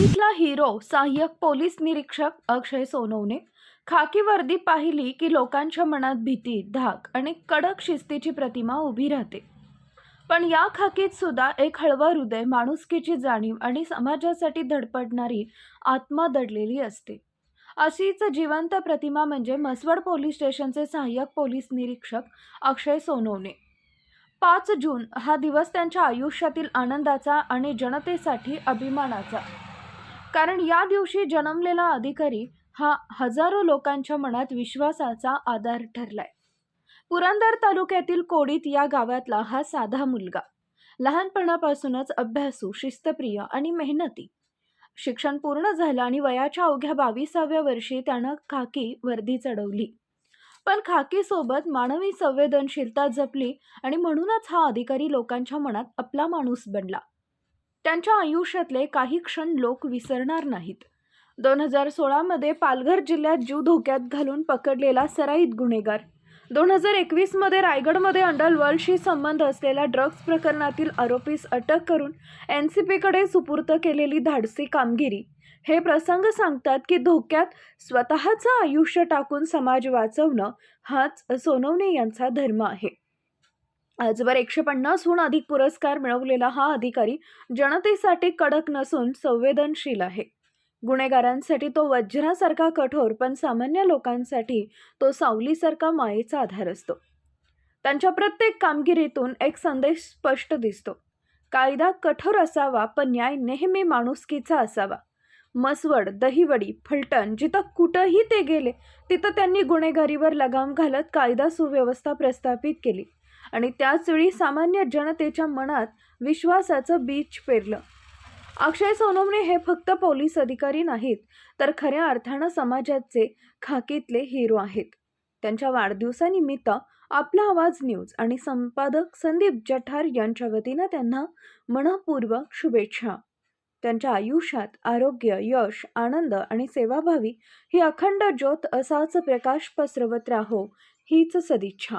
मराठीतला hero सहाय्यक police निरीक्षक अक्षय सोनवणे खाकी वर्दी पाहिली की लोकांच्या मनात भीती धाक आणि कडक शिस्तीची प्रतिमा उभी राहते. पण या खाकीत सुद्धा एक हळवं हृदय माणुसकीची जाणीव आणि समाजासाठी धडपडणारी आत्मा दडलेली असते. अशीच जिवंत प्रतिमा म्हणजे म्हसवड पोलीस स्टेशनचे सहाय्यक पोलीस निरीक्षक अक्षय सोनवणे. पाच जून हा दिवस त्यांच्या आयुष्यातील आनंदाचा आणि जनतेसाठी अभिमानाचा. कारण या दिवशी जन्मलेला अधिकारी हा हजारो लोकांच्या मनात विश्वासाचा आधार ठरलाय. पुरंदर तालुक्यातील कोडीत या गावातला हा साधा मुलगा. लहानपणापासूनच अभ्यासू शिस्तप्रिय आणि मेहनती. शिक्षण पूर्ण झालं आणि वयाच्या अवघ्या बावीसाव्या वर्षी त्यानं खाकी वर्दी चढवली. पण खाकीसोबत मानवी संवेदनशीलता जपली आणि म्हणूनच हा अधिकारी लोकांच्या मनात आपला माणूस बनला. त्यांच्या आयुष्यातले काही क्षण लोक विसरणार नाहीत. दोन हजार सोळामध्ये पालघर जिल्ह्यात जीव धोक्यात घालून पकडलेला सराईत गुन्हेगार. दोन हजार एकवीसमध्ये रायगडमध्ये अंडरवर्ल्डशी संबंध असलेल्या ड्रग्ज प्रकरणातील आरोपीस अटक करून एन सी पीकडे सुपूर्त केलेली धाडसी कामगिरी. हे प्रसंग सांगतात की धोक्यात स्वतःचं आयुष्य टाकून समाज वाचवणं हाच सोनवणे यांचा धर्म आहे. आजवर एकशे पन्नासहून अधिक पुरस्कार मिळवलेला हा अधिकारी जनतेसाठी कडक नसून संवेदनशील आहे. गुन्हेगारांसाठी तो वज्रासारखा कठोर पण सामान्य लोकांसाठी तो सावलीसारखा मायेचा आधार असतो. त्यांच्या प्रत्येक कामगिरीतून एक संदेश स्पष्ट दिसतो. कायदा कठोर असावा पण न्याय नेहमी माणुसकीचा असावा. मसवड दहिवडी फलटण जिथं कुठंही ते गेले तिथं त्यांनी गुन्हेगारीवर लगाम घालत कायदा सुव्यवस्था प्रस्थापित केली. आणि त्याचवेळी सामान्य जनतेच्या मनात विश्वासाचं बीज पेरलं. अक्षय सोनमने हे फक्त पोलीस अधिकारी नाहीत तर खऱ्या अर्थानं समाजाचे खाकीतले हिरो आहेत. त्यांच्या वाढदिवसानिमित्त आपला आवाज न्यूज आणि संपादक संदीप जठार यांच्या वतीनं त्यांना मनपूर्वक शुभेच्छा. त्यांच्या आयुष्यात आरोग्य यश आनंद आणि सेवाभावी ही अखंड ज्योत असाच प्रकाश पसरवत राहो हीच सदिच्छा.